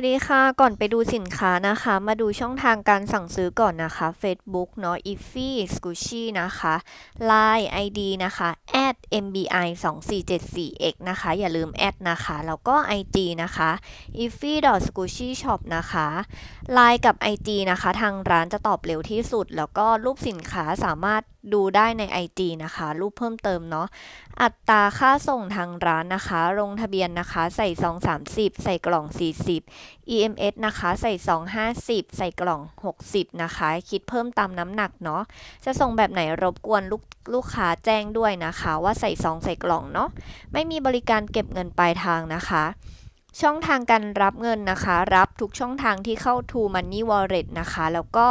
วัสดีค่ะ ก่อนไปดูสินค้านะคะ มาดูช่องทางการสั่งซื้อก่อนนะคะ Facebook เนาะ iffy squishy นะคะ Line ID นะคะ @mbi 2 4 7 4 x นะคะ อย่าลืมแอดนะคะ แล้วก็ IG นะคะ iffy squishy shop นะคะ Line กับ IG นะคะ ทางร้านจะตอบเร็วที่สุด แล้วก็รูปสินค้าสามารถดูได้ใน IG นะคะ รูปเพิ่มเติมเนาะ อัตราค่าส่งทางร้านนะคะ ลงทะเบียนนะคะ ใส่ซอง30 ใส่กล่อง 40 EMS นะคะ ใส่ซอง50 ใส่กล่อง 60 นะคะ คิดเพิ่มตามน้ำหนักเนาะ จะส่งแบบไหนรบกวนลูกลูกค้าแจ้งด้วยนะคะ ว่าใส่ซองใส่กล่องเนาะ ไม่มีบริการเก็บเงินปลายทางนะคะช่องทางการรับเงินนะคะ รับทุกช่องทางที่เข้า To Money Wallet นะคะ แล้วก็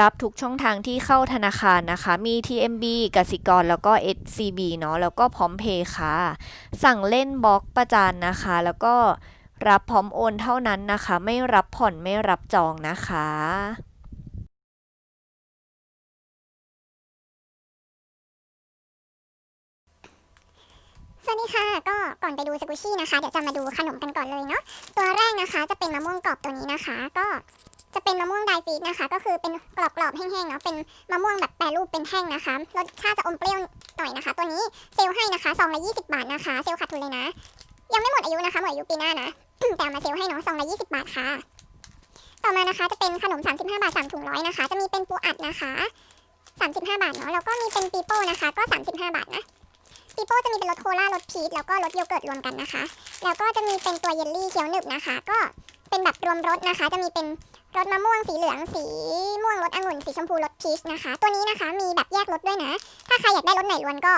รับทุกช่องทางที่เข้าธนาคารนะคะ มี TMB กสิกรแล้วก็ SCB เนาะแล้วก็พร้อมเพย์ค่ะ สั่งเล่นบล็อกประจานนะคะ แล้วก็รับพร้อมโอนเท่านั้นนะคะ ไม่รับผ่อนไม่รับจองนะคะสวัสดีค่ะ ก็ก่อนไปดูสกุชี่นะคะ เดี๋ยวจะมาดูขนมกันก่อนเลยเนาะตัวแรกนะคะจะเป็นมะม่วงกรอบตัวนี้นะคะ ก็ จะเป็นมะม่วงไดฟีดนะคะ ก็คือเป็นกรอบๆแห้งๆเนาะเป็นมะม่วงแบบแปรรูปเป็นแท่งนะคะรสชาติจะอมเปรี้ยวหน่อยนะคะ ตัวนี้เซลให้นะคะซองละ20บาทนะคะ เซลขาดทุนเลยนะ ยังไม่หมดอายุนะคะหมดอายุปีหน้านะแต่มาเซลให้เนาะซองละ20บาทค่ะ ต่อมานะคะจะเป็นขนม 35 บาท 3 ถุงร้อยนะคะ จะมีเป็นปูอัดนะคะ 35 บาทเนาะแล้วก็มีเป็นปีโป้นะคะ ก็ 35 บาทนะปีโป้จะมีเป็นรสโคลารสพีชแล้วก็รสโยเกิร์ตรวมกันนะคะ แล้วก็จะมีเป็นตัวเยลลี่เคี้ยวหนึบนะคะ ก็เป็นแบบรวมรสนะคะ จะมีเป็น รสมะม่วงสีเหลืองสีม่วงรสองุ่นสีชมพูรสพีชนะคะ ตัวนี้นะคะมีแบบแยกรสด้วยนะ ถ้าใครอยากได้รสไหนล้วนก็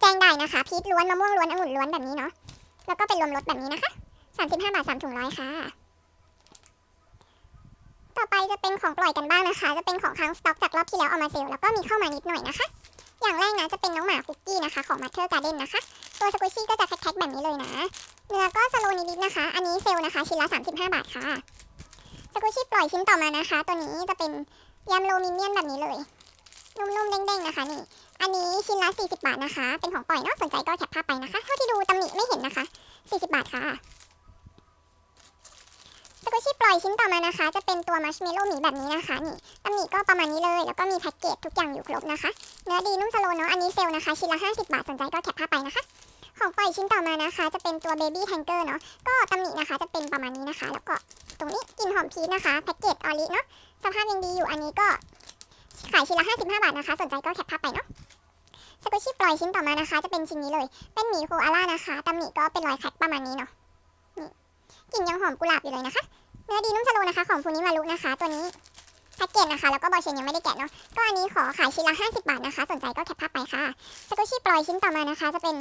แจ้งได้นะคะ พีชล้วนมะม่วงล้วนองุ่นล้วนแบบนี้เนาะแล้วก็เป็นรวมรสแบบนี้นะคะ35บาท3ถุงร้อยค่ะ ต่อไปจะเป็นของปล่อยกันบ้างนะคะ จะเป็นของค้างสต็อกจากรอบที่แล้วเอามาเซลล์แล้วก็มีเข้ามานิดหน่อยนะคะ อย่างแรกนะจะเป็นน้องหมาคุกกี้นะคะของ Matter Garden นนะคะ ตัวสกุชี่ก็จะแท็กๆแบบนี้เลยนะ เนื้อก็สโลนิดๆนะคะ อันนี้เซลล์นะคะชิ้นละ35 บาทค่ะ สกุชี่ปล่อยชิ้นต่อมานะคะ ตัวนี้จะเป็นยำโลมิเนียนแบบนี้เลย นุ่มๆเด้งๆนะคะนี่ อันนี้ชิ้นละ 40 บาทนะคะ เป็นของปล่อยเนาะสนใจก็แคปภาพไปนะคะ เท่าที่ดูตำหนิไม่เห็นนะคะ 40 บาทค่ะสกุชี่ปล่อยชิ้นต่อมานะคะ จะเป็นตัวมัชเมลโล่หมีแบบนี้นะคะนี่ตำหนิก็ประมาณนี้เลย แล้วก็มีแพ็กเกจทุกอย่างอยู่ครบนะคะ เนื้อดีนุ่มสโลเนาะ อันนี้เซลนะคะ ชิ้นละ 50 บาทสนใจก็แคปภาพไปนะคะ ของปล่อยชิ้นต่อมานะคะ จะเป็นตัวเบบี้แทงเกอร์เนาะก็ตำหนินะคะจะเป็นประมาณนี้นะคะ แล้วก็ตรงนี้กลิ่นหอมพีชนะคะแพ็กเกจออริเนาะสภาพยังดีอยู่อันนี้ก็ขายชิ้นละ 55 บาทนะคะ สนใจก็แคปภาพไปเนาะสกุชี่ปล่อยชิ้นต่อมานะคะ จะเป็นชิ้นนี้เลย เป็นหมีโคอาล่านะคะตำหนิก็เป็นรอยแคปประมาณนี้เนาะนี่กลิ่นยังหอมกุหลาบอยู่เลยนะคะเนื้อดีนุ่มสโลนะคะ ของฟูนิมารุนะคะ ตัวนี้แพ็กเกจนะคะ แล้วก็บอเชนยังไม่ได้แกะเนาะก็อันนี้ขอขายชิ้นละ 50 บาทนะคะ สนใจก็แคปภาพไปค่ะสกุชี่ปล่อยชิ้นต่อมานะคะ จะเป็น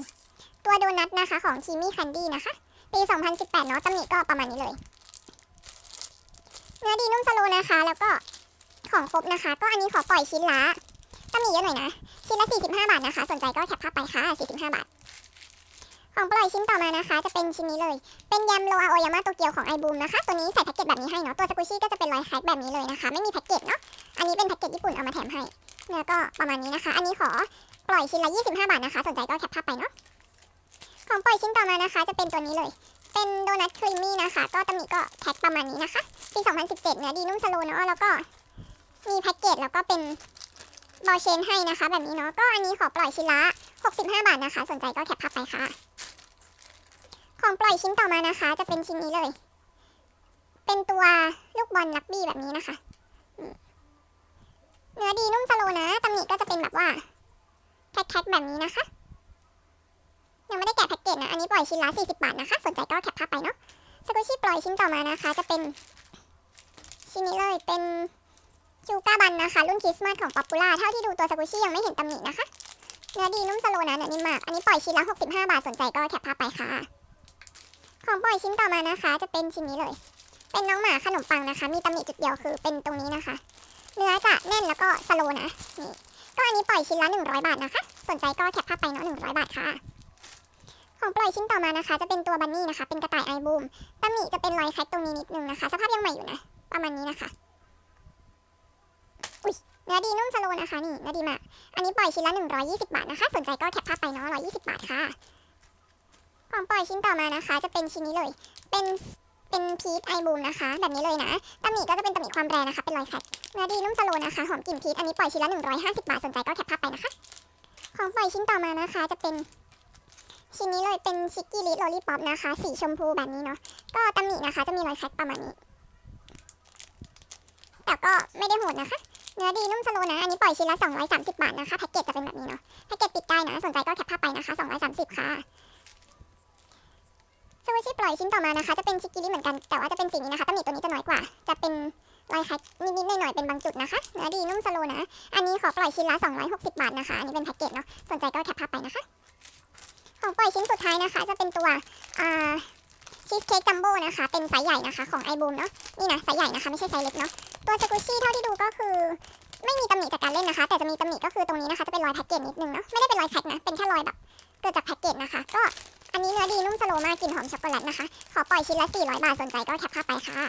ตัวโดนัทนะคะของคีมี่คันดี้นะคะ ปี 2018 เนาะตำหนิก็ประมาณนี้เลย เนื้อดีนุ่มสโลนะคะ แล้วก็ของครบนะคะ ก็อันนี้ขอปล่อยชิ้นละตำหนิเยอะหน่อยนะ ชิ้นละ 45 บาทนะคะ สนใจก็แคปภาพไปค่ะ 45 บาท ของปล่อยชิ้นต่อมานะคะ จะเป็นชิ้นนี้เลย เป็นยำโรอาโอยาม่าโตเกียวของไอบูมนะคะ ตัวนี้ใส่แพ็กเกจแบบนี้ให้เนาะ ตัวสกุชี่ก็จะเป็นรอยแคปแบบนี้เลยนะคะ ไม่มีแพ็กเกจเนาะ อันนี้เป็นแพ็กเกจญี่ปุ่นเอามาแถมให้ เนื้อก็ประมาณนี้นะคะ อันนี้ขอปล่อยชิ้นละ 25 บาทนะคะ สนใจก็แคปภาพไปเนาะ ของปล่อยชิ้นต่อมานะคะ จะเป็นตัวนี้เลย เป็นโดนัทครีมมี่นะคะ ก็ตำหนิก็แท็กประมาณนี้นะคะ ปี 2017 เนื้อดีนุ่มสโลเนาะแล้วก็มีแพ็กเกจแล้วก็เป็นบอเชนให้นะคะ แบบนี้เนาะก็อันนี้ขอปล่อยชิ้นละ 65 บาทนะคะ สนใจก็แคปภาพไปค่ะ ของปล่อยชิ้นต่อมานะคะ จะเป็นชิ้นนี้เลย เป็นตัวลูกบอลลักบี้แบบนี้นะคะเนื้อดีนุ่มสโลนะตำหนิก็จะเป็นแบบว่าแท็กๆแบบนี้นะคะ ยังไม่ได้แกะแพ็กเกจนะ อันนี้ปล่อยชิ้นละ 40 บาทนะคะ สนใจก็แคปภาพไปเนาะสกุชี่ปล่อยชิ้นต่อมานะคะ จะเป็นชิ้นนี้เลยเป็นจูก้าบันนะคะ รุ่นคริสต์มาสของป๊อปปูล่าเท่าที่ดูตัวสกุชี่ยังไม่เห็นตำหนินะคะ เนื้อดีนุ่มสโลนะเนื้อนิ่มมาก อันนี้ปล่อยชิ้นละ 65 บาท สนใจก็แคปภาพไปค่ะ ของปล่อยชิ้นต่อมานะคะ จะเป็นชิ้นนี้เลย เป็นน้องหมาขนมปังนะคะ มีตำหนิจุดเดียวคือเป็นตรงนี้นะคะ เนื้อจะแน่นแล้วก็สโลนะ นี่ ก็อันนี้ปล่อยชิ้นละ 100 บาทนะคะ สนใจก็แคปภาพไปเนาะ100 บาทค่ะ ของปล่อยชิ้นต่อมานะคะ จะเป็นตัวบันนี่นะคะ เป็นกระต่ายไอบูมตำหนิจะเป็นรอยแคทตรงนี้นิดนึงนะคะ สภาพยังใหม่อยู่นะ ประมาณนี้นะคะ อุ้ยเนื้อดีนุ่มสโลนะคะนี่เนื้อดีมากอันนี้ปล่อยชิ้นละ 120 บาทนะคะ สนใจก็แคปภาพไปเนาะ120 บาทค่ะ ของปล่อยชิ้นต่อมานะคะ จะเป็นชิ้นนี้เลย เป็นเป็นพีชไอบูมนะคะ แบบนี้เลยนะตำหนิก็จะเป็นตำหนิความแรงนะคะ เป็นรอยแคทเนื้อดีนุ่มสโลนะคะหอมกลิ่นพีชอันนี้ปล่อยชิ้นละ 150 บาท สนใจก็แคปภาพไปนะคะ ของปล่อยชิ้นต่อมานะคะ จะเป็น ชิ้นนี้เลยเป็นชิกกี้ลิโรลี่ป๊อปนะคะ สีชมพูแบบนี้เนาะ ก็ตำหนินะคะ จะมีรอยแคทประมาณนี้ แต่ก็ไม่ได้โหดนะคะ เนื้อดีนุ่มสโลนะ อันนี้ปล่อยชิ้นละ 230 บาทนะคะ แพ็กเกจจะเป็นแบบนี้เนาะ แพ็กเกจปิดได้นะ สนใจก็แคปภาพไปนะคะ 230 ค่ะสวิชที่ปล่อยชิ้นต่อมานะคะ จะเป็นชิกกี้ลิเหมือนกัน แต่ว่าจะเป็นสีนี้นะคะตำหนิตัวนี้จะน้อยกว่า จะเป็นรอยแคทนิดๆหน่อยๆเป็นบางจุดนะคะ เนื้อดีนุ่มสโลนะ อันนี้ขอปล่อยชิ้นละ 260 บาทนะคะ อันนี้เป็นแพ็กเกจเนาะ สนใจก็แคปภาพไปนะคะ ของปล่อยชิ้นสุดท้ายนะคะ จะเป็นตัวชีสเค้กจัมโบ้นะคะ เป็นไซส์ใหญ่นะคะ ของไอบูมเนาะนี่นะไซส์ใหญ่นะคะไม่ใช่ไซส์เล็กเนาะตัวสกูชี่เท่าที่ดูก็คือ ไม่มีตำหนิจากการเล่นนะคะ แต่จะมีตำหนิก็คือตรงนี้นะคะจะเป็นรอยแพ็กเกจนิดนึงเนาะไม่ได้เป็นรอยแพ็กนะ เป็นแค่รอยแบบเกิดจากแพ็กเกจนะคะ ก็อันนี้เนื้อดีนุ่มสโลมากกลิ่นหอมช็อกโกแลตนะคะ ขอปล่อยชิ้นละ 400 บาทสนใจก็แคปภาพไปค่ะ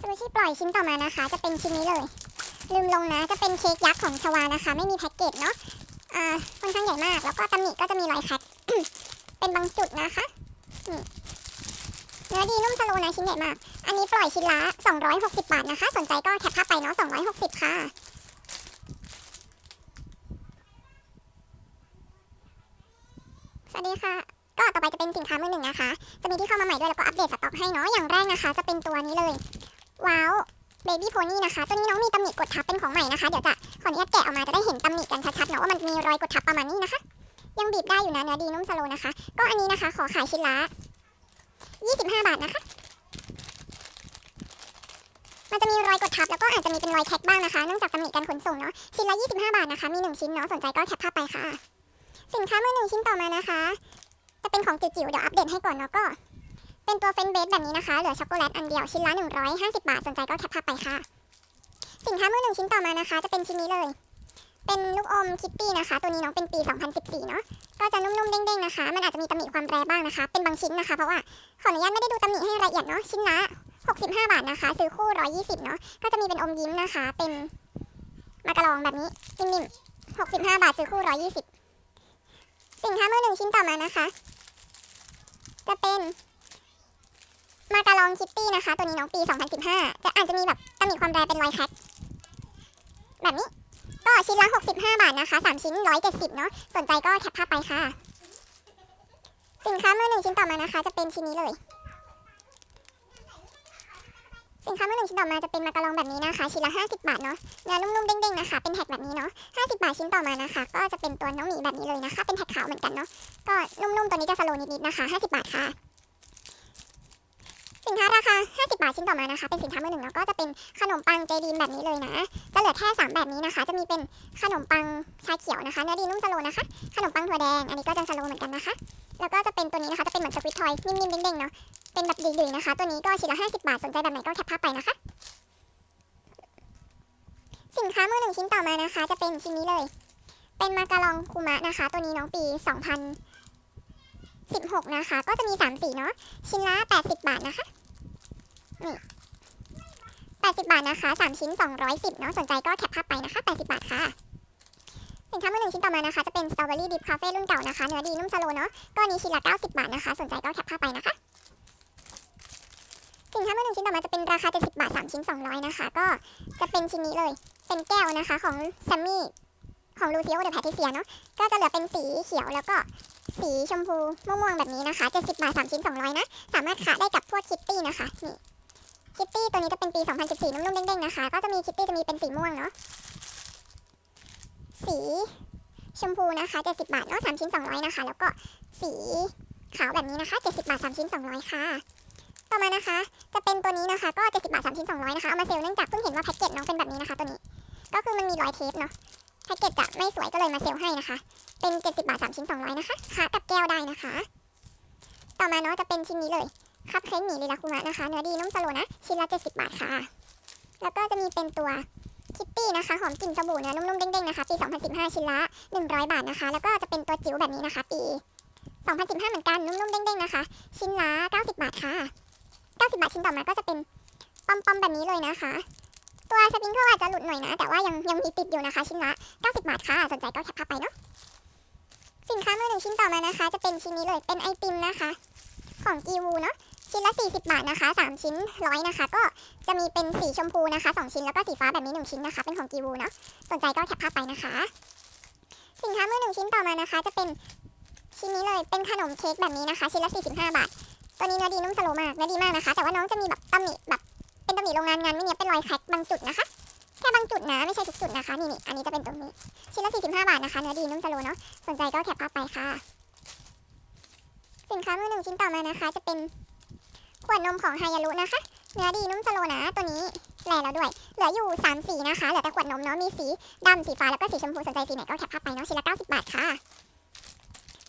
สวิชที่ปล่อยชิ้นต่อมานะคะ จะเป็นชิ้นนี้เลย ลืมลงนะจะเป็นเค้กยักษ์ของชวานะคะ ไม่มีแพ็กเกจเนาะ อ่าค่อนข้างใหญ่มาก แล้วก็ตำหนิก็จะมีรอยแพ็กเป็นบางจุดนะคะเนื้อดีนุ่มสโลว์นะชิ้นใหญ่มาก อันนี้ปล่อยชิ้นละ 260 บาทนะคะ สนใจก็แคปภาพไปเนาะ260 ค่ะสวัสดีค่ะ ก็ต่อไปจะเป็นสินค้ามือหนึ่งนะคะ จะมีที่เข้ามาใหม่ด้วยแล้วก็อัปเดตสต็อกให้เนาะอย่างแรกนะคะ จะเป็นตัวนี้เลย ว้าว เบบี้โพนี่นะคะ ตัวนี้น้องมีตำหนิกดทับเป็นของใหม่นะคะ เดี๋ยวจะขออนุญาตแกะออกมาจะได้เห็นตำหนิกันชัดๆเนาะว่ามันมีรอยกดทับประมาณนี้นะคะ ยังบีบได้อยู่นะเนื้อดีนุ่มสโลนะคะ ก็อันนี้นะคะ ขอขายชิ้นละ25 บาทนะคะ มันจะมีรอยกดทับแล้วก็อาจจะมีเป็นรอยแท็กบ้างนะคะ เนื่องจากตำหนิการขนส่งเนาะ ชิ้นละ 25 บาทนะคะ มี 1 ชิ้นเนาะ สนใจก็แคปภาพไปค่ะ สินค้ามือหนึ่งชิ้นต่อมานะคะ จะเป็นของจิ๋วๆเดี๋ยวอัปเดตให้ก่อนเนาะก็ เป็นตัวเฟนเบสแบบนี้นะคะ เหลือช็อกโกแลตอันเดียวชิ้นละ 150 บาท สนใจก็แคปภาพไปค่ะ สินค้ามือหนึ่งชิ้นต่อมานะคะ จะเป็นชิ้นนี้เลย เป็นลูกอมคิตตี้นะคะ ตัวนี้น้องเป็นปี 2014 เนาะก็จะนุ่มๆเด้งๆนะคะ มันอาจจะมีตำหนิความแรบ้างนะคะ เป็นบางชิ้นนะคะเพราะว่าขออนุญาตไม่ได้ดูตำหนิให้ละเอียดเนาะชิ้นละ65 บาทนะคะ ซื้อคู่ 120 เนาะก็จะมีเป็นอมยิ้มนะคะ เป็นมากระลองแบบนี้นิ่มๆ65 บาทซื้อคู่ 120 สินค้ามือหนึ่งชิ้นต่อมานะคะ จะเป็น มากระลองคิตตี้นะคะ ตัวนี้น้องปี 2015 จะอาจจะมีแบบตำหนิความแรเป็นรอยแคทแบบนี้ ก็ชิ้นละ 65 บาทนะคะ 3 ชิ้น 170 เนาะสนใจก็แคปภาพไปค่ะ สินค้ามือหนึ่งชิ้นต่อมานะคะ จะเป็นชิ้นนี้เลย สินค้ามือหนึ่งชิ้นต่อมาจะเป็นมากระลองแบบนี้นะคะ ชิ้นละ 50 บาทเนาะเนื้อนุ่มๆเด้งๆนะคะ เป็นแท็กแบบนี้เนาะ 50 บาทชิ้นต่อมานะคะ ก็จะเป็นตัวน้องหมีแบบนี้เลยนะคะ เป็นแท็กขาวเหมือนกันเนาะ ก็นุ่มๆตัวนี้จะสโลว์นิดๆนะคะ 50 บาทค่ะ สินค้าราคา 50 บาทชิ้นต่อมานะคะ เป็นสินค้ามือหนึ่งเนาะก็จะเป็นขนมปังเจดีนแบบนี้เลยนะ จะเหลือแค่ 3 แบบนี้นะคะ จะมีเป็นขนมปังชาเขียวนะคะ เนื้อดีนุ่มสโลนะคะ ขนมปังถั่วแดง อันนี้ก็จะสโลเหมือนกันนะคะ แล้วก็จะเป็นตัวนี้นะคะ จะเป็นเหมือนสควิตทอยนิ่มๆเด้งๆเนาะ เป็นแบบดุยๆนะคะ ตัวนี้ก็ชิ้นละ 50 บาท สนใจแบบไหนก็แคปภาพไปนะคะ สินค้ามือหนึ่งชิ้นต่อมานะคะ จะเป็นชิ้นนี้เลย เป็นมาการองคูมะนะคะ ตัวนี้น้องปี 2000 16 นะคะ ก็จะมี 3 สีเนาะ ชิ้นละ 80 บาทนะคะ นี่80 บาทนะคะ 3 ชิ้น 210 เนาะ สนใจก็แคปภาพไปนะคะ 80 บาทค่ะ สินค้ามือหนึ่งชิ้นต่อมานะคะ จะเป็นสตรอเบอรี่ดิฟคาเฟ่รุ่นเก่านะคะ เนื้อดีนุ่มสโลเนาะ ก็นนี้ชิ้นละ 90 บาทนะคะ สนใจก็แคปภาพไปนะคะ สินค้ามือหนึ่งชิ้นต่อมาจะเป็นราคา 70 บาท 3 ชิ้น 200 นะคะ ก็จะเป็นชิ้นนี้เลย เป็นแก้วนะคะของแซมมี่ ของลูซิโอเดอะแพทิเซียเนาะก็จะเหลือเป็นสีเขียวแล้วก็สีชมพูม่วงๆแบบนี้นะคะ70บาท3ชิ้น 200 นะ สามารถขายได้กับพวกคิตตี้นะคะนี่คิตตี้ตัวนี้จะเป็นปี 2014 นุ่มๆเด้งๆนะคะ ก็จะมีคิตตี้จะมีเป็นสีม่วงเนาะสีชมพูนะคะ70บาทเนาะ3ชิ้น 200 นะคะ แล้วก็สีขาวแบบนี้นะคะ70บาท3ชิ้น 200 ค่ะ ต่อมานะคะ จะเป็นตัวนี้นะคะ ก็70บาท3ชิ้น 200 นะคะ เอามาเซลล์เนื่องจากเพิ่งเห็นว่าแพ็กเกจน้องเป็นแบบนี้นะคะตัวนี้ ก็คือมันมีรอยเทปเนาะ แพ็กเกจจะไม่สวยก็เลยมาเซลให้นะคะ เป็น 70 บาท 3 ชิ้น 200 นะคะค้ากับแก้วได้นะคะ ต่อมาเนาะจะเป็นชิ้นนี้เลย คัพเค้กหมี่ลีลาคุมะนะคะ เนื้อดีนุ่มสโลนะ ชิ้นละ 70 บาทค่ะ แล้วก็จะมีเป็นตัวคิตตี้นะคะ หอมกลิ่นสบู่เนื้อนุ่มๆเด้งๆนะคะ ปี 2015 ชิ้นละ 100 บาทนะคะ แล้วก็จะเป็นตัวจิ๋วแบบนี้นะคะ ปี 2015 เหมือนกัน นุ่มๆเด้งๆนะคะ ชิ้นละ 90 บาทค่ะ 90 บาทชิ้นต่อมาก็จะเป็นปอมๆแบบนี้เลยนะคะ ตัวสปริงเกิลอาจจะหลุดหน่อยนะ แต่ว่ายังยังมีติดอยู่นะคะชิ้นละ 90 บาทค่ะ สนใจก็แคปภาพไปเนาะ สินค้ามือหนึ่งชิ้นต่อมานะคะ จะเป็นชิ้นนี้เลย เป็นไอติมนะคะ ของกีวูเนาะ ชิ้นละ 40 บาทนะคะ 3 ชิ้นร้อยนะคะ ก็จะมีเป็นสีชมพูนะคะ 2 ชิ้นแล้วก็สีฟ้าแบบนี้ 1 ชิ้นนะคะ เป็นของกีวูเนาะ สนใจก็แคปภาพไปนะคะ สินค้ามือหนึ่งชิ้นต่อมานะคะ จะเป็นชิ้นนี้เลย เป็นขนมเค้กแบบนี้นะคะ ชิ้นละ 45 บาท ตัวนี้เนื้อดีนุ่มสโลมากเนื้อดีมากนะคะ แต่ว่าน้องจะมีแบบตำหนิแบบ เป็นตำหนิโรงงานงานไม่เนี้ยบเป็นรอยแคกบางจุดนะคะแค่บางจุดนะไม่ใช่ทุกจุดนะคะนี่นี่อันนี้จะเป็นตรงนี้ชิ้นละ45 บาทนะคะเนื้อดีนุ่มสโลเนาะสนใจก็แคปภาพไปค่ะ สินค้ามือหนึ่งชิ้นต่อมานะคะ จะเป็นขวดนมของไฮยารุนะคะ เนื้อดีนุ่มสโลนะตัวนี้แลแล้วด้วย เหลืออยู่ 3 สีนะคะ เหลือแต่ขวดนมเนาะมีสีดำสีฟ้าแล้วก็สีชมพูสนใจสีไหนก็แคปภาพไปเนาะชิ้นละ90 บาทค่ะ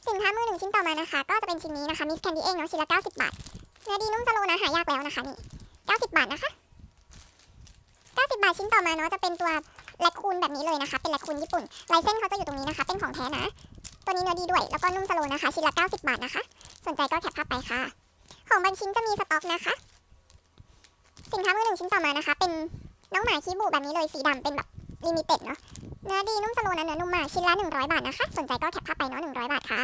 สินค้ามือหนึ่งชิ้นต่อมานะคะ ก็จะเป็นชิ้นนี้นะคะมิสแคนดี้เองเนาะชิ้นละ90 บาทเนื้อดีนุ่มสโลนะหายากแล้วนะคะนี่ 90 บาทนะคะ 90 บาทชิ้นต่อมาเนาะจะเป็นตัวแลคคูนแบบนี้เลยนะคะ เป็นแลคคูนญี่ปุ่นลายเส้นเขาจะอยู่ตรงนี้นะคะ เป็นของแท้นะ ตัวนี้เนื้อดีด้วย แล้วก็นุ่มสโลนะคะ ชิ้นละ 90 บาทนะคะ สนใจก็แคปภาพไปค่ะ ของบางชิ้นจะมีสต็อกนะคะ สินค้ามือหนึ่งชิ้นต่อมานะคะ เป็นน้องหมาคีบูแบบนี้เลย สีดำเป็นแบบลิมิเต็ดเนาะ เนื้อดีนุ่มสโลนะเนื้อนุ่มมากชิ้นละ 100 บาทนะคะ สนใจก็แคปภาพไปเนาะ100 บาทค่ะ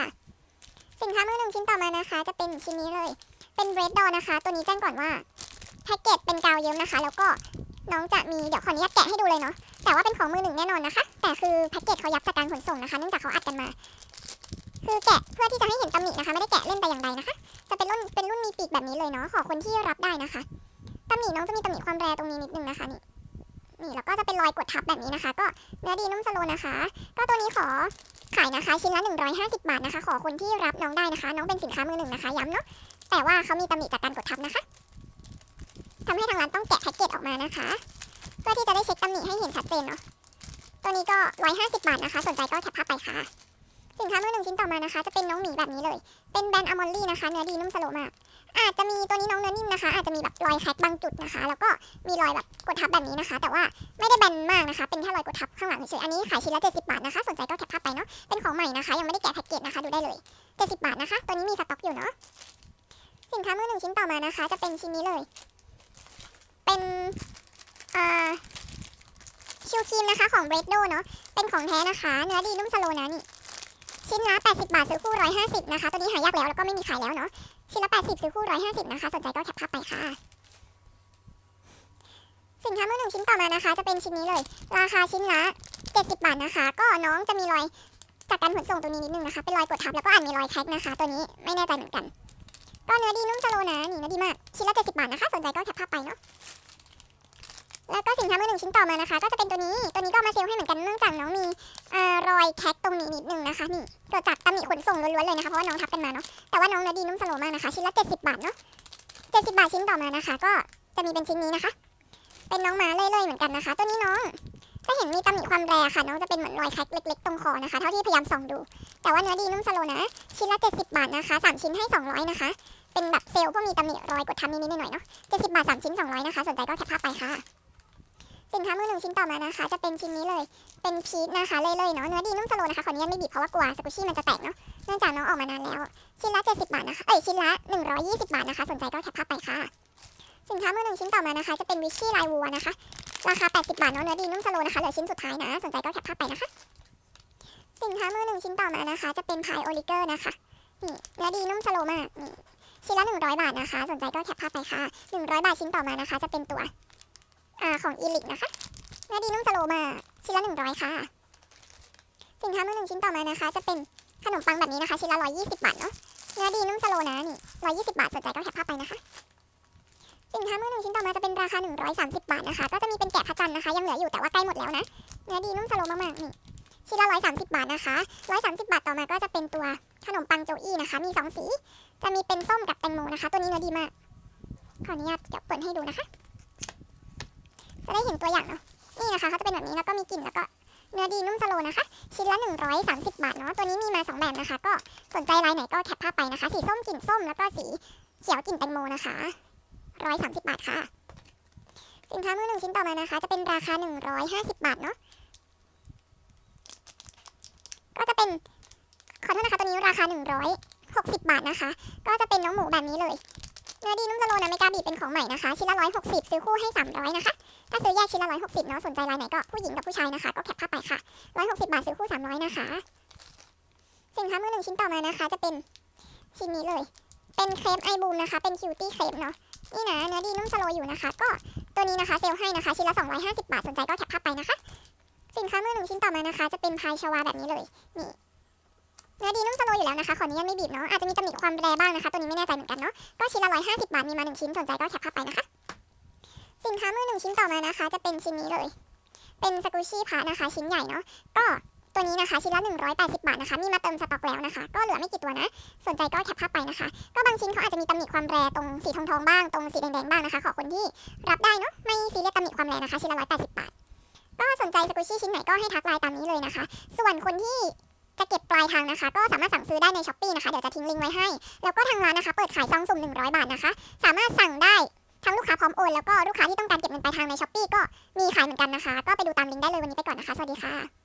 สินค้ามือหนึ่งชิ้นต่อมานะคะ จะเป็นชิ้นนี้เลย เป็นเรดดอนะคะ ตัวนี้แจ้งก่อนว่า พ็กเกจเป็นกาวเยิ้มนะคะ แล้วก็น้องจะมีเดี๋ยวขออนุญาตแกะให้ดูเลยเนาะแต่ว่าเป็นของมือหนึ่งแน่นอนนะคะ แต่คือแพ็กเกจเขายับจากการขนส่งนะคะเนื่องจากเขาอัดกันมา คือแกะเพื่อที่จะให้เห็นตำหนินะคะ ไม่ได้แกะเล่นแต่อย่างใดนะคะ จะเป็นรุ่นเป็นรุ่นมีปีกแบบนี้เลยเนาะขอคนที่รับได้นะคะตำหนิน้องจะมีตำหนิความแรตรงนี้นิดนึงนะคะนี่นี่แล้วก็จะเป็นรอยกดทับแบบนี้นะคะ ก็เนื้อดีนุ่มสโลว์นะคะ ก็ตัวนี้ขอขายนะคะชิ้นละ150 บาทนะคะ ขอคนที่รับน้องได้นะคะ น้องเป็นสินค้ามือหนึ่งนะคะย้ำเนาะแต่ว่าเขามีตำหนิจากการกดทับนะคะ ทำให้ทางร้านต้องแกะแพ็กเกจออกมานะคะ เพื่อที่จะได้เช็คตำหนิให้เห็นชัดเจนเนาะ ตัวนี้ก็ 150 บาทนะคะ สนใจก็แคปภาพไปค่ะ สินค้ามือหนึ่งชิ้นต่อมานะคะ จะเป็นน้องหมีแบบนี้เลย เป็นแบรนด์อมอลลี่นะคะ เนื้อดีนุ่มสโลว์มากอาจจะมีตัวนี้น้องเนื้อนิ่มนะคะ อาจจะมีแบบรอยแคกบางจุดนะคะ แล้วก็มีรอยแบบกดทับแบบนี้นะคะ แต่ว่าไม่ได้แบนมากนะคะ เป็นแค่รอยกดทับข้างหลังเฉยอันนี้ขายชิ้นละ70 บาทนะคะ สนใจก็แคปภาพไปเนาะ เป็นของใหม่นะคะ ยังไม่ได้แกะแพ็กเกจนะคะดูได้เลย 70 บาทนะคะ ตัวนี้มีสต็อกอยู่เนาะ สินค้ามือหนึ่งชิ้นต่อมานะคะ จะเป็นชิ้นนี้เลย เป็นอ่าชิวครีมนะคะของเบรดโดเนาะ เป็นของแท้นะคะ เนื้อดีนุ่มสโลนะนี่ ชิ้นละ 80 บาทซื้อคู่ 150 นะคะ ตัวนี้หายากแล้วแล้วก็ไม่มีขายแล้วเนาะ ชิ้นละ 80 ซื้อคู่ 150 นะคะ สนใจก็แคปภาพไปค่ะ สินค้ามือหนึ่งชิ้นต่อมานะคะ จะเป็นชิ้นนี้เลย ราคาชิ้นละ 70 บาทนะคะ ก็น้องจะมีรอยจากการขนส่งตัวนี้นิดนึงนะคะ เป็นรอยกดทับแล้วก็อาจมีรอยแท็กนะคะ ตัวนี้ไม่แน่ใจเหมือนกัน ก็เนื้อดีนุ่มสโลนะนี่เนื้อดีมาก ชิ้นละ70บาทนะคะ สนใจก็แคปภาพไปเนาะ แล้วก็สินค้ามือหนึ่งชิ้นต่อมานะคะ ก็จะเป็นตัวนี้ ตัวนี้ก็มาเซลให้เหมือนกันเนื่องจากน้องมีอรอยแท็กตรงนี้นิดนึงนะคะนี่เกิดจากตำหนิขนส่งล้วนๆเลยนะคะ เพราะว่าน้องทับกันมาเนาะ แต่ว่าน้องเนื้อดีนุ่มสโลมากนะคะ ชิ้นละ70บาทเนาะ70บาทชิ้นต่อมานะคะ ก็จะมีเป็นชิ้นนี้นะคะ เป็นน้องหมาเล่ยๆเหมือนกันนะคะ ตัวนี้น้องก็เห็นมีตำหนิความแรงค่ะ น้องจะเป็นเหมือนรอยแคร็กเล็กๆตรงคอนะคะ เท่าที่พยายามส่องดู แต่ว่าเนื้อดีนุ่มสโลนะ ชิ้นละ 70 บาทนะคะสามชิ้นให้ 200 นะคะ เป็นแบบเซลล์พวกมีตำหนิรอยกดทับนิดๆหน่อยๆเนาะ70บาทสามชิ้น200นะคะสนใจก็แคปภาพไปค่ะ สินค้ามือหนึ่งชิ้นต่อมานะคะ จะเป็นชิ้นนี้เลย เป็นพีชนะคะเล่ยๆเนาะเนื้อดีนุ่มสโลนะคะขออนุญาตไม่บีบเพราะว่ากลัวสกุชี่มันจะแตกเนาะเนื่องจากน้องออกมานานแล้ว ชิ้นละ70บาทนะคะเอ้ยชิ้นละ120บาทนะคะ สนใจก็แคปภาพไปค่ะสินค้ามือหนึ่งชิ้นต่อมานะคะ จะเป็นวิชี่ลายวัวนะคะ ราคา 80 บาทเนาะเนื้อดีนุ่มสโลนะคะเหลือชิ้นสุดท้ายนะ สนใจก็แคปภาพไปนะคะ สินค้ามือหนึ่งชิ้นต่อมานะคะ จะเป็นพายโอลิเกอร์นะคะนี่เนื้อดีนุ่มสโลมากนี่ ชิ้นละ 100 บาทนะคะ สนใจก็แคปภาพไปค่ะ 100 บาทชิ้นต่อมานะคะ จะเป็นตัวอ่าของอีลิกนะคะเนื้อดีนุ่มสโลมาชิ้นละ 100 ค่ะ สินค้ามือหนึ่งชิ้นต่อมานะคะ จะเป็นขนมปังแบบนี้นะคะ ชิ้นละ 120 บาทเนาะเนื้อดีนุ่มสโลนะนี่120 บาท สนใจก็แคปภาพไปนะคะ สินค้ามือหนึ่งชิ้นต่อมาจะเป็นราคา 130 บาทนะคะ ก็จะมีเป็นแกะพระจันทร์นะคะ ยังเหลืออยู่แต่ว่าใกล้หมดแล้วนะ เนื้อดีนุ่มสโลมากๆนี่ชิ้นละ 130 บาทนะคะ 130 บาทต่อมาก็จะเป็นตัวขนมปังโจอี้นะคะ มีสองสี จะมีเป็นส้มกับแตงโมนะคะ ตัวนี้เนื้อดีมาก ขออนุญาตเดี๋ยวเปิดให้ดูนะคะ จะได้เห็นตัวอย่างเนาะ นี่นะคะเขาจะเป็นแบบนี้แล้วก็มีกลิ่นแล้วก็เนื้อดีนุ่มสโลนะคะ ชิ้นละ 130 บาทเนาะ ตัวนี้มีมาสองแบบนะคะ ก็สนใจลายไหนก็แคปภาพไปนะคะ สีส้มกลิ่นส้มแล้วก็สีเขียวกลิ่นแตงโมนะคะ130 บาทค่ะ สินค้ามือหนึ่งชิ้นต่อมานะคะ จะเป็นราคา 150 บาทเนาะ ก็จะเป็น ขอโทษนะคะ ตัวนี้ราคา 60 บาทนะคะ ก็จะเป็นน้องหมูแบบนี้เลย เนื้อดีนุ่มสโลนะไม่กล้าบีบเป็นของใหม่นะคะ ชิ้นละ 160 ซื้อคู่ให้ 300 นะคะ ถ้าซื้อแยกชิ้นละ 160 เนาะ สนใจลายไหนก็ผู้หญิงกับผู้ชายนะคะ ก็แคปภาพไปค่ะ 160 บาทซื้อคู่ 300 นะคะ สินค้ามือหนึ่งชิ้นต่อมานะคะ จะเป็นชิ้นนี้เลย เป็นเครปไอบูมนะคะ เป็นคิวตี้เครปเนาะ นี่นะ เนื้อดีนุ่มสโลอยู่นะคะ ก็ตัวนี้นะคะเซลให้นะคะ ชิ้นละ 250 บาท สนใจก็แคปภาพไปนะคะ สินค้ามือหนึ่งชิ้นต่อมานะคะ จะเป็นพายชวาแบบนี้เลย นี่ เนื้อดีนุ่มสโลอยู่แล้วนะคะ ขออนุญาตไม่บีบเนาะ อาจจะมีตำหนิความแรบ้างนะคะ ตัวนี้ไม่แน่ใจเหมือนกันเนาะ ก็ชิ้นละ150บาท มีมาหนึ่งชิ้น สนใจก็แคปภาพไปนะคะ สินค้ามือหนึ่งชิ้นต่อมานะคะ จะเป็นชิ้นนี้เลย เป็นสกูชี่พานะคะ ชิ้นใหญ่เนาะ ก็ตัวนี้นะคะชิ้นละ 180 บาทนะคะ มีมาเติมสต็อกแล้วนะคะ ก็เหลือไม่กี่ตัวนะ สนใจก็แคปภาพไปนะคะ ก็บางชิ้นเขาอาจจะมีตำหนิความแรตรงสีทองทองบ้าง ตรงสีแดงๆบ้างนะคะ ขอคนที่รับได้เนาะ ไม่ซีเรียสตำหนิความแรนะคะ ชิ้นละ 180 บาท ก็สนใจสกูชี่ชิ้นไหนก็ให้ทักไลน์ตามนี้เลยนะคะ ส่วนคนที่ จะเก็บปลายทางนะคะ ก็สามารถสั่งซื้อได้ในช้อปปีนะคะเดี๋ยวจะทิ้งลิงก์ไว้ให้ แล้วก็ทางร้านนะคะ เปิดขายซองสุ่ม 100 บาทนะคะ สามารถสั่งได้ทั้งลูกค้าพร้อมโอนแล้วก็ลูกค้าที่ต้องการเก็บเงินปลายทางในช้อปปีก็มีขายเหมือนกันนะคะ ก็ไปดูตามลิงก์ได้เลยวันนี้ไปก่อนนะคะ สวัสดีค่ะ